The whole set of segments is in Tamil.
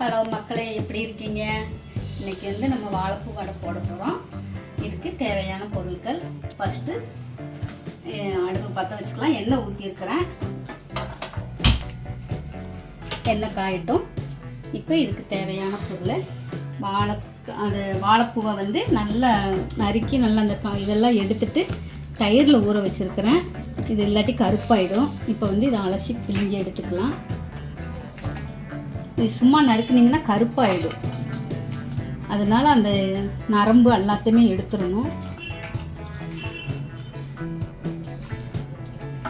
ஹலோ மக்களே எப்படி இருக்கீங்க? இன்னைக்கு வந்து நம்ம வாழைப்பூ வடை போட போகிறோம் இதுக்கு தேவையான பொருட்கள் ஃபஸ்ட்டு அடுப்பு பற்ற வச்சுக்கலாம். எண்ணெய் ஊற்றிருக்கிறேன் எண்ணெய் காயட்டும். இப்போ இதுக்கு தேவையான பொருள் வாழை அது வாழைப்பூவை வந்து நல்லா நறுக்கி நல்லா அந்த இதெல்லாம் எடுத்துட்டு தயிரில் ஊற வச்சுருக்கிறேன். இது இல்லாட்டி கருப்பாயிடும். இப்போ வந்து இதை அலசி பிழிஞ்சு எடுத்துக்கலாம். இது சும்மா நறுக்குனீங்கன்னா கருப்பாயிடும். அதனால அந்த நரம்பு எல்லாத்தையுமே எடுத்துடணும்.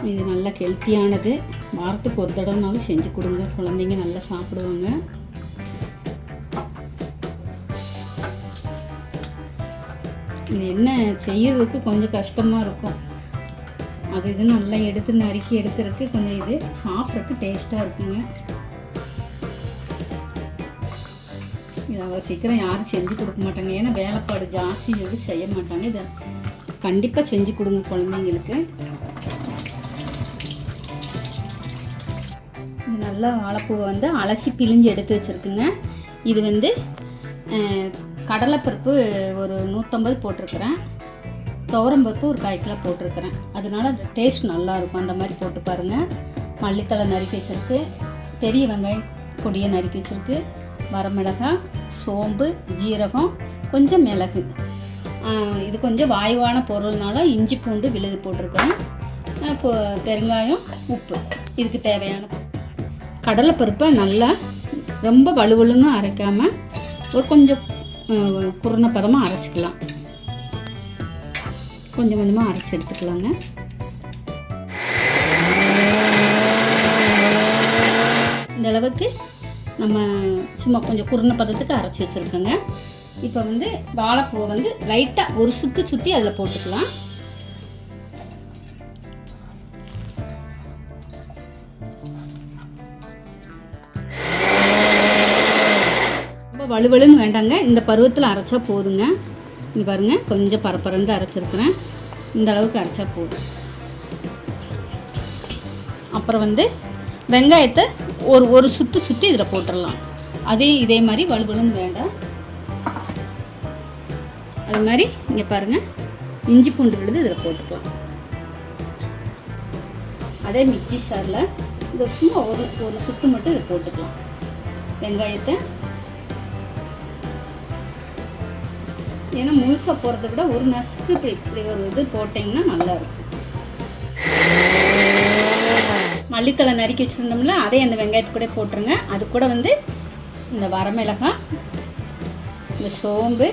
இது நல்ல ஹெல்த்தியானது வாரத்துக்கு ஒரு தடவைனாலும் செஞ்சு கொடுங்க. குழந்தைங்க நல்லா சாப்பிடுவாங்க. இது என்ன செய்யறதுக்கு கொஞ்சம் கஷ்டமாக இருக்கும். அது இது நல்லா எடுத்து நறுக்கி எடுக்கிறதுக்கு கொஞ்சம் இது சாப்பிட்றதுக்கு டேஸ்ட்டாக இருக்குங்க. அவ்வளோ சீக்கிரம் யாரும் செஞ்சு கொடுக்க மாட்டாங்க. ஏன்னா வேலைப்பாடு ஜாஸ்தி வந்து செய்ய மாட்டாங்க. இதை கண்டிப்பாக செஞ்சு கொடுங்க குழந்தைங்களுக்கு. நல்லா வாழைப்பூவை வந்து அலசி பிழிஞ்சு எடுத்து வச்சுருக்குங்க. இது வந்து கடலைப்பருப்பு ஒரு நூற்றம்பது போட்டிருக்கிறேன். துவரம்பருப்பு ஒரு கால் கிலோ போட்டிருக்கிறேன். அதனால அந்த டேஸ்ட் நல்லாயிருக்கும் அந்த மாதிரி போட்டு பாருங்கள் மல்லித்தலை நறுக்கி வச்சிருக்கு. பெரிய வெங்காயம் பொடியை நறுக்கி வச்சுருக்கு. வரமிளகாய் சோம்பு ஜீரகம் கொஞ்சம் மிளகு. இது கொஞ்சம் வாயுவான பொருள்னால இஞ்சி பூண்டு விழுது போட்டிருக்கேன் இப்போ பெருங்காயம் உப்பு. இதுக்கு தேவையான கடலைப்பருப்பை நல்லா ரொம்ப வலுவலுன்னு அரைக்காமல் ஒரு கொஞ்சம் குருணப்பதமாக பதமாக அரைச்சிக்கலாம். கொஞ்சம் கொஞ்சமாக அரைச்சி எடுத்துக்கலாங்க. இந்த அளவுக்கு நம்ம சும்மா கொஞ்சம் குருணை பதத்துக்கு அரைச்சி வச்சுருக்கோங்க. இப்போ வந்து வாழைப்பூவை வந்து லைட்டாக ஒரு சுற்றி சுற்றி அதில் போட்டுக்கலாம். ரொம்ப வலுவலுன்னு வேண்டாங்க. இந்த பருவத்தில் அரைச்சா போதுங்க. இங்கே பாருங்க கொஞ்சம் பரப்பரந்து அரைச்சிருக்கிறேன். இந்த அளவுக்கு அரைச்சா போதும். அப்புறம் வந்து வெங்காயத்தை ஒரு ஒரு சுற்று சுற்றி இதில் போட்டுடலாம் அதே இதே மாதிரி வலுவலும் வேண்டாம். அது மாதிரி இங்கே பாருங்கள் இஞ்சி பூண்டு விழுது இதில் போட்டுக்கலாம். அதே மிக்சி சாரில் இந்த சும்மா ஒரு ஒரு சுத்து மட்டும் இதை போட்டுக்கலாம். வெங்காயத்தை. ஏன்னா முழுசாக போகிறத விட ஒரு நசுக்கு இப்படி இப்படி ஒரு இது போட்டிங்கன்னா நல்லாயிருக்கும் மல்லித்தலை நறுக்கி வச்சுருந்தோம்ல அதே அந்த வெங்காயத்து கூட போட்டுருங்க. அது கூட வந்து இந்த வரமிளகாய் இந்த சோம்பு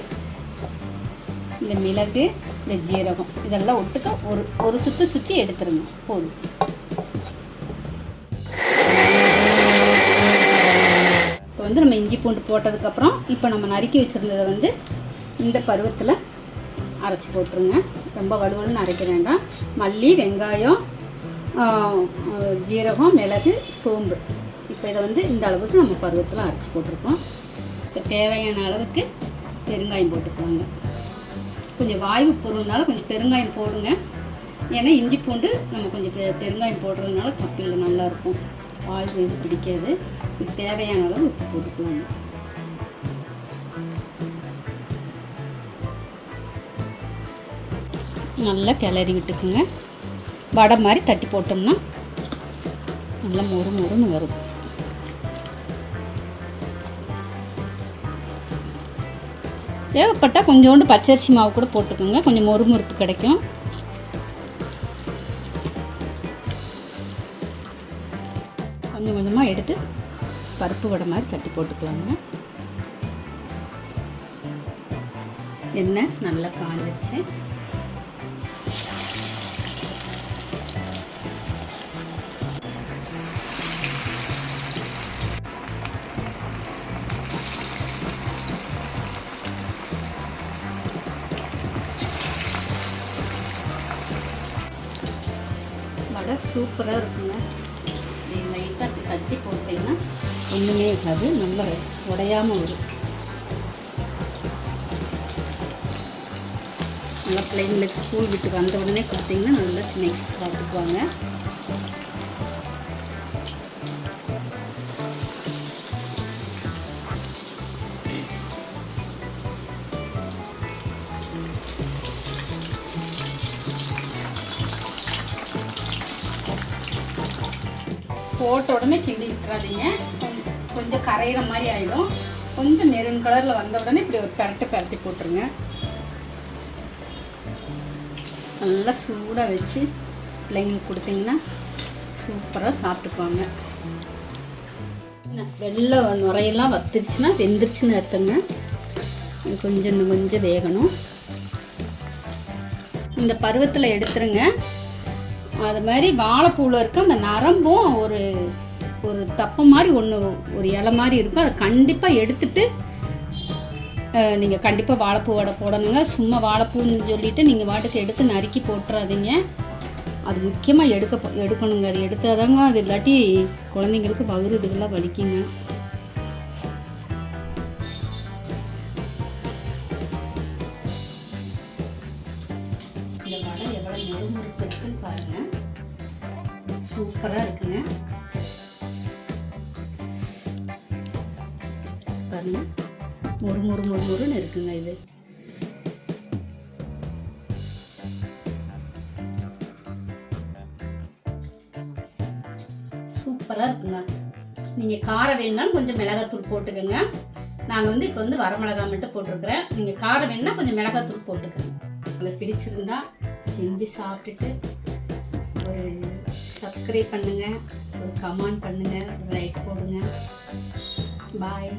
இந்த மிளகு இந்த ஜீரகம். இதெல்லாம் ஒட்டுக்க ஒரு ஒரு சுற்றி சுற்றி எடுத்துருங்க. போதும். இப்போ வந்து நம்ம இஞ்சி பூண்டு போட்டதுக்கப்புறம் இப்போ நம்ம நறுக்கி வச்சுருந்ததை வந்து இந்த பருவத்தில் அரைச்சி போட்டுருங்க. ரொம்ப வலுவலுன்னு அரைக்க வேண்டாம். மல்லி வெங்காயம் ஜீரகம் மிளகு சோம்பு. இப்போ இதை வந்து இந்த அளவுக்கு நம்ம பருவத்தில் அரைச்சி போட்டிருக்கோம். இப்போ தேவையான அளவுக்கு பெருங்காயம் போட்டுக்கலாங்க. கொஞ்சம் வாய்வு பொருள்னால கொஞ்சம் பெருங்காயம் போடுங்க. ஏன்னா இஞ்சி பூண்டு நம்ம கொஞ்சம் பெ பெருங்காயம் போடுறதுனால கப்பில் நல்லாயிருக்கும் வாய்வு இது பிடிக்காது. இது தேவையான அளவு உப்பு போட்டுக்கலாங்க. நல்லா கிளறி விட்டுக்குங்க வடை மாதிரி தட்டி போட்டோம்னா நல்லா மொறு மொறுன்னு வரும். தேவைப்பட்டால் கொஞ்சோண்டு பச்சரிசி மாவு கூட போட்டுக்கோங்க. கொஞ்சம் மொறுமுறுப்பு கிடைக்கும். கொஞ்சம் கொஞ்சமாக எடுத்து பருப்பு வடை மாதிரி தட்டி போட்டுக்கலாங்க. எண்ணெய் நல்லா காஞ்சிருச்சு. வடை சூப்பராக இருக்குங்க. லைட்டாக தட்டி போட்டிங்கன்னா ஒன்றுமே இருக்காது நல்லா உடையாமல் வரும். நல்லா பிள்ளைங்களுக்கு ஸ்கூல் விட்டு வந்த உடனே கொடுத்தீங்கன்னா நல்லா ஸ்நாக்ஸ் சாப்பிட்டுக்குவாங்க போட்ட உடனே கிண்டி விட்டுறாதீங்க. கொஞ்சம் கொஞ்சம் கரையிற மாதிரி ஆகிடும் கொஞ்சம் மெரூன் கலரில் வந்த உடனே இப்படி ஒரு பெரட்டு பெரட்டி போட்டுருங்க. நல்லா சூடாக வச்சு பிள்ளைங்களுக்கு கொடுத்தீங்கன்னா சூப்பராக சாப்பிட்டுக்குவாங்க என்ன, வெள்ளை நுரையெல்லாம் வத்துருச்சுன்னா வெந்துருச்சுன்னு அர்த்தங்க. கொஞ்சம் இன்னும் கொஞ்சம் வேகணும். இந்த பருவத்தில் எடுத்துருங்க. அது மாதிரி வாழைப்பூவில் இருக்க அந்த நரம்பும் ஒரு ஒரு தப்பை மாதிரி ஒன்று ஒரு இலை மாதிரி இருக்கும். அதை கண்டிப்பாக எடுத்துட்டு நீங்கள் கண்டிப்பாக வாழைப்பூவோட போடணுங்க. சும்மா வாழைப்பூன்னு சொல்லிட்டு நீங்கள் வாட்டுக்கு எடுத்து நறுக்கி போட்டுறாதீங்க. அது முக்கியமாக எடுக்க எடுக்கணுங்க. அது எடுத்தாதாங்க அது இல்லாட்டி குழந்தைங்களுக்கு வகுறு இதுக்கெல்லாம் வலிக்குங்க. பாருங்க. சூப்பராக இருக்குங்க. பாருங்க. மொறு மொறு மொறு மொறுன்னு இருக்குங்க இது. சூப்பராக இருக்குங்க. நீங்கள் காரம் வேணுனாலும் கொஞ்சம் மிளகாத்தூள் போட்டுக்கோங்க. நாங்கள் வந்து இப்போ வந்து வரமிளகாய் மட்டும் போட்டிருக்கிறேன். நீங்கள் காரம் வேணுன்னா கொஞ்சம் மிளகாத்தூள் போட்டுக்கோங்க. உங்களுக்கு பிடிச்சிருந்தா செஞ்சு சாப்பிட்டுட்டு ஒரு சப்ஸ்கிரைப் பண்ணுங்கள் ஒரு கமெண்ட் பண்ணுங்கள் ஒரு லைக் போடுங்க. பாய்